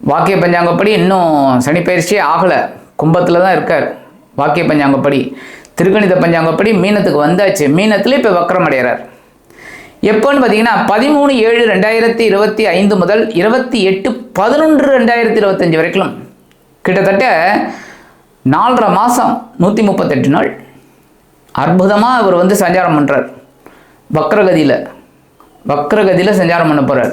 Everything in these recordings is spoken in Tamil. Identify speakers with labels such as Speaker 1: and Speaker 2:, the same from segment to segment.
Speaker 1: வாக்கிய பஞ்சாங்கப்படி இன்னும் சனி பயிற்சியே ஆகலை. கும்பத்தில் தான் இருக்கார். வாக்கிய பஞ்சாங்கப்படி. திருக்கணித பஞ்சாங்கப்படி மீனத்துக்கு வந்தாச்சு. மீனத்தில் இப்போ வக்கரம் அடைகிறார் எப்போன்னு பார்த்தீங்கன்னா பதிமூணு ஏழு ரெண்டாயிரத்தி இருபத்தி ஐந்து முதல் இருபத்தி எட்டு பதினொன்று ரெண்டாயிரத்தி இருபத்தஞ்சி வரைக்கும் கிட்டத்தட்ட நாலரை மாதம் நூற்றி முப்பத்தெட்டு நாள் அற்புதமாக அவர் வந்து சஞ்சாரம் பண்ணுறார் வக்ரகதியில் வக்ரகதியில் சஞ்சாரம் பண்ண போகிறார்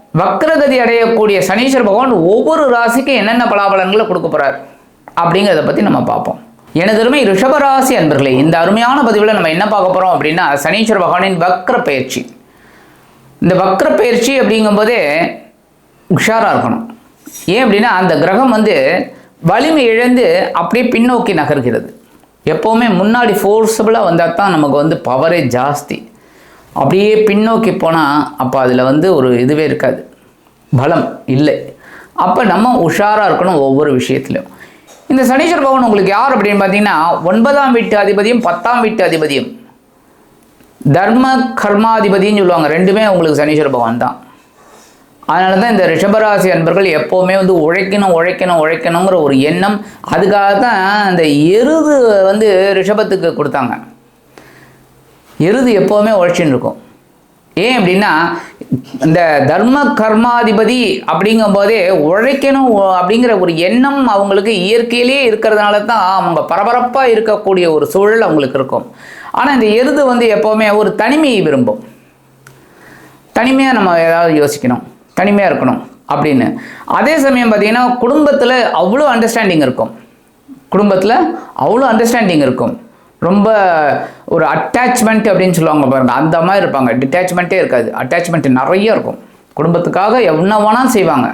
Speaker 1: வக்ரகதி அடையக்கூடிய சனீஸ்வர பகவான் ஒவ்வொரு ராசிக்கும் என்னென்ன பலாபலன்களை கொடுக்க போகிறார் அப்படிங்கிறத பற்றி நம்ம பார்ப்போம். எனதருமை ரிஷபராசி அன்பர்களே இந்த அருமையான பதிவில் நம்ம என்ன பார்க்க போகிறோம் அப்படின்னா சனீஸ்வர பகவானின் வக்ர பயிற்சி. இந்த வக்ர பயிற்சி அப்படிங்கும்போதே உஷாராக இருக்கணும். ஏன் அப்படின்னா அந்த கிரகம் வந்து வலிமை இழந்து அப்படியே பின்னோக்கி நகர்கிறது. எப்போவுமே முன்னாடி ஃபோர்ஸபுளாக வந்தால் தான் நமக்கு வந்து பவரே ஜாஸ்தி. அப்படியே பின்னோக்கி போனால் அப்போ அதில் வந்து ஒரு இதுவே இருக்காது. பலம் இல்லை. அப்போ நம்ம உஷாராக இருக்கணும் ஒவ்வொரு விஷயத்துலையும் இந்த சனீஸ்வர பகவான் உங்களுக்கு யார் அப்படின்னு பார்த்தீங்கன்னா ஒன்பதாம் வீட்டு அதிபதியும் பத்தாம் வீட்டு அதிபதியும். தர்ம கர்மாதிபதின்னு சொல்லுவாங்க. ரெண்டுமே உங்களுக்கு சனீஸ்வர பகவான் தான். அதனால தான் இந்த ரிஷபராசி அன்பர்கள் எப்போவுமே வந்து உழைக்கணும் உழைக்கணும் உழைக்கணுங்கிற ஒரு எண்ணம். அதுக்காக தான் இந்த எருது வந்து ரிஷபத்துக்கு கொடுத்தாங்க. எருது எப்போவுமே உழைச்சின்னு இருக்கும். ஏன் அப்படின்னா இந்த தர்ம கர்மாதிபதி அப்படிங்கும் போதே உழைக்கணும் அப்படிங்கிற ஒரு எண்ணம் அவங்களுக்கு இயற்கையிலேயே இருக்கிறதுனால தான் அவங்க பரபரப்பாக இருக்கக்கூடிய ஒரு சூழல் அவங்களுக்கு இருக்கும். ஆனால் இந்த எருது வந்து எப்போவுமே ஒரு தனிமையை விரும்பும். தனிமையாக நம்ம ஏதாவது யோசிக்கணும். தனிமையாக இருக்கணும் அப்படின்னு. அதே சமயம் பார்த்தீங்கன்னா குடும்பத்தில் அவ்வளோ அண்டர்ஸ்டாண்டிங் இருக்கும். குடும்பத்தில் அவ்வளோ அண்டர்ஸ்டாண்டிங் இருக்கும். ரொம்ப ஒரு அட்டாச்மெண்ட் அப்படின்னு சொல்லுவாங்க பாருங்கள் அந்த மாதிரி இருப்பாங்க. டிட்டாச்மெண்ட்டே இருக்காது. அட்டாச்மெண்ட் நிறைய இருக்கும். குடும்பத்துக்காக என்ன வேணாலும் செய்வாங்க.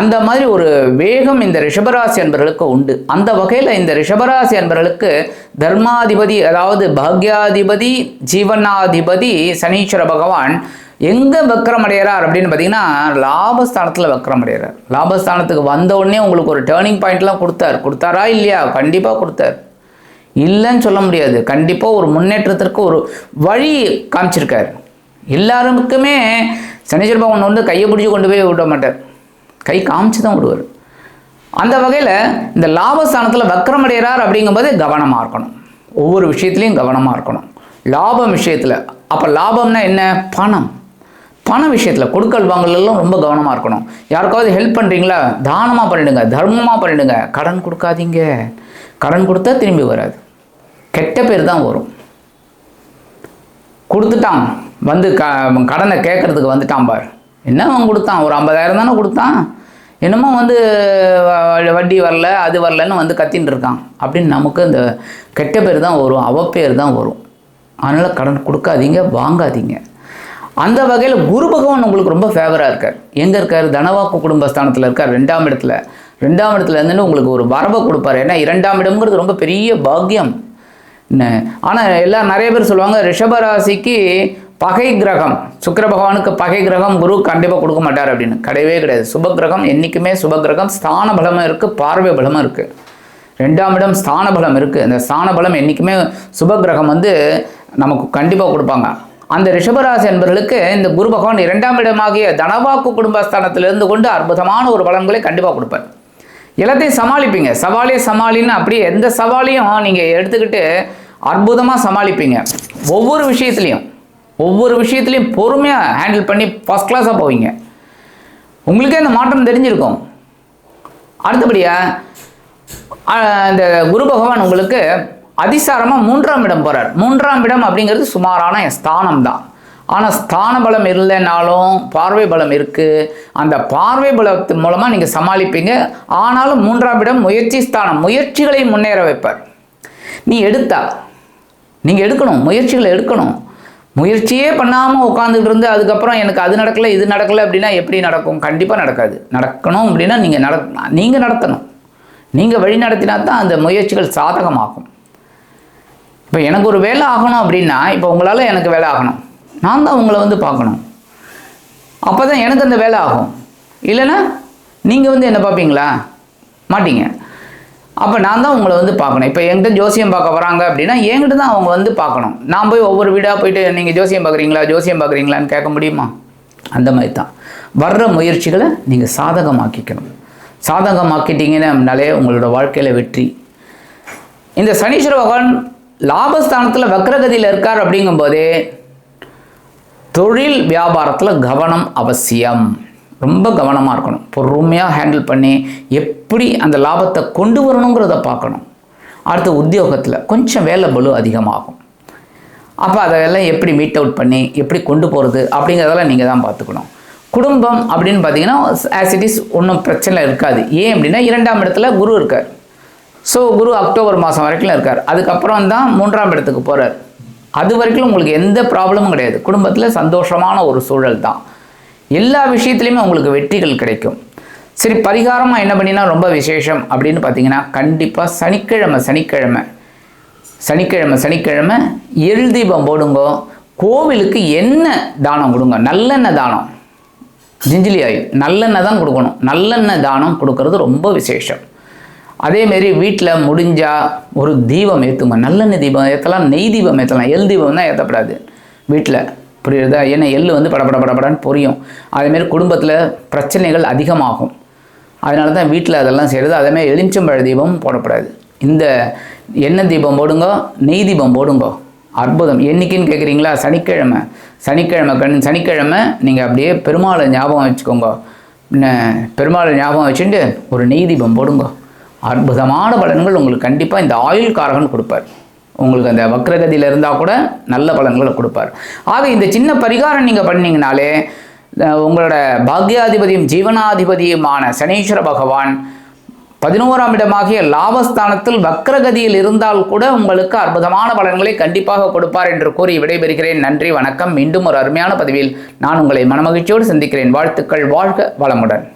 Speaker 1: அந்த மாதிரி ஒரு வேகம் இந்த ரிஷபராசி என்பர்களுக்கு உண்டு. அந்த வகையில் இந்த ரிஷபராசி என்பர்களுக்கு தர்மாதிபதி அதாவது பாக்யாதிபதி ஜீவனாதிபதி சனீஸ்வர பகவான் எங்கே வக்ரம் அடைகிறார் அப்படின்னு பார்த்தீங்கன்னா லாபஸ்தானத்தில் வக்ரம் அடைகிறார் லாபஸ்தானத்துக்கு வந்த உடனே உங்களுக்கு ஒரு டேர்னிங் பாயிண்ட்லாம் கொடுத்தார். கொடுத்தாரா இல்லையா? கண்டிப்பாக கொடுத்தார். இல்லைன்னு சொல்ல முடியாது. கண்டிப்பாக ஒரு முன்னேற்றத்திற்கு ஒரு வழி காமிச்சிருக்கார். எல்லாருக்குமே சனீஸ்வர பகவான் வந்து கையை பிடிச்சி கொண்டு போய் விட மாட்டார். கை காமிச்சு தான் விடுவார். அந்த வகையில் இந்த லாபஸ்தானத்தில் வக்கரமடைகிறார் அப்படிங்கும்போது கவனமாக இருக்கணும். ஒவ்வொரு விஷயத்துலையும் கவனமாக இருக்கணும். லாபம் விஷயத்தில். அப்போ லாபம்னா என்ன? பணம். பண விஷயத்தில் கொடுக்கல் வாங்கலாம் ரொம்ப கவனமாக இருக்கணும். யாருக்காவது ஹெல்ப் பண்ணுறீங்களா தானமாக பண்ணிடுங்க தர்மமாக பண்ணிடுங்க. கடன் கொடுக்காதீங்க. கடன் கொடுத்தா திரும்பி வராது. கெட்ட பேர் தான் வரும். கொடுத்துட்டான். வந்து க கடனை கேட்குறதுக்கு வந்துட்டான் பார். என்ன அவன் கொடுத்தான்? ஒரு ஐம்பதாயிரம் தானே கொடுத்தான்? என்னமோ வந்து வட்டி வரல அது வரலன்னு வந்து கத்தின்னு இருக்கான். அப்படின்னு நமக்கு இந்த கெட்ட பேர் தான் வரும் அவ பேர் தான் வரும். அதனால் கடன் கொடுக்காதீங்க வாங்காதீங்க. அந்த வகையில் குரு பகவான் உங்களுக்கு ரொம்ப ஃபேவராக இருக்கார். எங்கே இருக்கார்? தனவாக்கு குடும்பஸ்தானத்தில் இருக்கார் ரெண்டாம் இடத்துல. ரெண்டாம் இடத்துல இருந்துன்னு உங்களுக்கு ஒரு வரவை கொடுப்பாரு. ஏன்னா இரண்டாம் இடம்ங்கிறது ரொம்ப பெரிய பாக்கியம். ஆனால் எல்லாம் நிறைய பேர் சொல்லுவாங்க ரிஷபராசிக்கு பகை கிரகம். சுக்கிர பகவானுக்கு பகை கிரகம் குரு கண்டிப்பாக கொடுக்க மாட்டார் அப்படின்னு. கிடையவே கிடையாது. சுப கிரகம் என்றைக்குமே சுப கிரகம். ஸ்தான பலமும் இருக்குது பார்வை பலமும் இருக்குது ரெண்டாம் இடம் ஸ்தான பலம் இருக்குது அந்த ஸ்தான பலம் என்றைக்குமே சுப கிரகம் வந்து நமக்கு கண்டிப்பாக கொடுப்பாங்க. அந்த ரிஷபராசி என்பவர்களுக்கு இந்த குரு பகவான் இரண்டாம் இடமாகிய தனவாக்கு குடும்பஸ்தானத்திலிருந்து கொண்டு அற்புதமான ஒரு பலன்களை கண்டிப்பாக கொடுப்பார். எல்லாத்தையும் சமாளிப்பீங்க. சவாலே சமாளின்னு அப்படியே எந்த சவாலையும் நீங்கள் எடுத்துக்கிட்டு அற்புதமாக சமாளிப்பீங்க. ஒவ்வொரு விஷயத்துலையும் ஒவ்வொரு விஷயத்துலையும் பொறுமையாக ஹேண்டில் பண்ணி ஃபஸ்ட் கிளாஸாக போவீங்க. உங்களுக்கே அந்த மாற்றம் தெரிஞ்சிருக்கும். அடுத்தபடியாக இந்த குரு பகவான் உங்களுக்கு அதிசாரமாக மூன்றாம் இடம் போகிறார் மூன்றாம் இடம் அப்படிங்கிறது சுமாரான ஸ்தானம் தான் ஆனால் ஸ்தான பலம் இல்லைனாலும் பார்வை பலம் இருக்குது அந்த பார்வை பலத்து மூலமாக நீங்கள் சமாளிப்பீங்க. ஆனாலும் மூன்றாம் இடம் முயற்சி ஸ்தானம். முயற்சிகளை முன்னேற வைப்பார். நீ எடுத்தா. நீங்கள் எடுக்கணும். முயற்சிகளை எடுக்கணும். முயற்சியே பண்ணாமல் உட்காந்துட்டு இருந்து அதுக்கப்புறம் எனக்கு அது நடக்கலை இது நடக்கலை அப்படின்னா எப்படி நடக்கும்? கண்டிப்பாக நடக்காது. நடக்கணும் அப்படின்னா நீங்கள் நட நீங்கள் நடத்தணும். நீங்கள் வழி நடத்தினா தான் அந்த முயற்சிகள் சாதகமாகும். இப்போ எனக்கு ஒரு வேலை ஆகணும் அப்படின்னா இப்போ உங்களால் எனக்கு வேலை ஆகணும். நான் தான் உங்களை வந்து பார்க்கணும். அப்போ தான் எனக்கு அந்த வேலை ஆகும். இல்லைன்னா நீங்கள் வந்து என்ன பார்ப்பீங்களா? மாட்டீங்க. அப்போ நான் தான் உங்களை வந்து பார்க்கணும். இப்போ என்கிட்ட ஜோசியம் பார்க்க வராங்க அப்படின்னா என்கிட்ட தான் அவங்க வந்து பார்க்கணும். நான் போய் ஒவ்வொரு வீடாக போயிட்டு நீங்கள் ஜோசியம் பார்க்குறீங்களா? ஜோசியம் பார்க்குறீங்களான்னு கேட்க முடியுமா? அந்த மாதிரி தான். வர்ற முயற்சிகளை நீங்கள் சாதகமாக்கிக்கணும். சாதகமாக்கிட்டீங்கன்னாலே உங்களோட வாழ்க்கையில் வெற்றி. இந்த சனீஸ்வர பகவான் லாபஸ்தானத்தில் வக்ரகதியில் இருக்கார் அப்படிங்கும்போதே தொழில் வியாபாரத்தில் கவனம் அவசியம். ரொம்ப கவனமாக இருக்கணும். பொறுமையாக ஹேண்டில் பண்ணி எப்படி அந்த லாபத்தை கொண்டு வரணுங்கிறத பார்க்கணும். அடுத்து உத்தியோகத்தில் கொஞ்சம் வேலை பலு அதிகமாகும். அப்போ அதெல்லாம் எப்படி மீட் அவுட் பண்ணி எப்படி கொண்டு போகிறது அப்படிங்கிறதெல்லாம் நீங்கள் தான் பார்த்துக்கணும். குடும்பம் அப்படின்னு பார்த்தீங்கன்னா ஆஸ் இட் இஸ் ஒன்றும் பிரச்சனை இருக்காது. ஏன் அப்படின்னா இரண்டாம் இடத்துல குரு இருக்கார். ஸோ குரு அக்டோபர் மாதம் வரைக்கும் இருக்கார். அதுக்கப்புறம் தான் மூன்றாம் இடத்துக்கு போகிறார் அது வரைக்கும் உங்களுக்கு எந்த ப்ராப்ளமும் கிடையாது. குடும்பத்தில் சந்தோஷமான ஒரு சூழல் தான். எல்லா விஷயத்துலையுமே உங்களுக்கு வெற்றிகள் கிடைக்கும். சரி பரிகாரமாக என்ன பண்ணினா ரொம்ப விசேஷம் அப்படின்னு பார்த்தீங்கன்னா கண்டிப்பாக சனிக்கிழமை சனிக்கிழமை. சனிக்கிழமை சனிக்கிழமை எள் தீபம் போடுங்கோ. கோவிலுக்கு என்ன தானம் கொடுங்க. நல்லெண்ணெய் தானம். ஜிஞ்சிலி ஆயில் நல்லெண்ணெய் தான் கொடுக்கணும். நல்லெண்ணெய் தானம் கொடுக்கறது ரொம்ப விசேஷம். அதேமாரி வீட்டில் முடிஞ்சால் ஒரு தீபம் ஏற்றுங்க நல்லெண்ணெய் தீபம் ஏற்றலாம் நெய் தீபம் ஏற்றலாம் எள் தீபம் தான் ஏற்றப்படாது வீட்டில் புரியுறதா? ஏன்னா எள் வந்து படபட படப்படான்னு புரியும். அதேமாரி குடும்பத்தில் பிரச்சனைகள் அதிகமாகும். அதனால தான் வீட்டில் அதெல்லாம் செய்கிறது அதேமாதிரி எலுமிச்சம்பழ தீபம் போடக்கூடாது இந்த எண்ணெய் தீபம் போடுங்க நெய் தீபம் போடுங்க. அற்புதம். என்னைக்குன்னு கேட்குறீங்களா சனிக்கிழமை. சனிக்கிழமை கண் சனிக்கிழமை நீங்கள் அப்படியே பெருமாளை ஞாபகம் வச்சுக்கோங்க. பெருமாளை ஞாபகம் வச்சுட்டு ஒரு நெய் தீபம் போடுங்க. அற்புதமான பலன்கள் உங்களுக்கு கண்டிப்பாக இந்த ஆயுள் காரகன் கொடுப்பார். உங்களுக்கு அந்த வக்ரகதியில் இருந்தால் கூட நல்ல பலன்களை கொடுப்பார். ஆக இந்த சின்ன பரிகாரம் நீங்கள் பண்ணிங்கனாலே உங்களோட பாக்யாதிபதியும் ஜீவனாதிபதியுமான சனீஸ்வர பகவான் பதினோராம் இடமாகிய லாபஸ்தானத்தில் வக்ரகதியில் இருந்தால் கூட உங்களுக்கு அற்புதமான பலன்களை கண்டிப்பாக கொடுப்பார் என்று கூறி விடைபெறுகிறேன். நன்றி வணக்கம். மீண்டும் ஒரு அருமையான பதிவில் நான் உங்களை மனமகிழ்ச்சியோடு சந்திக்கிறேன். வாழ்த்துக்கள். வாழ்க வளமுடன்.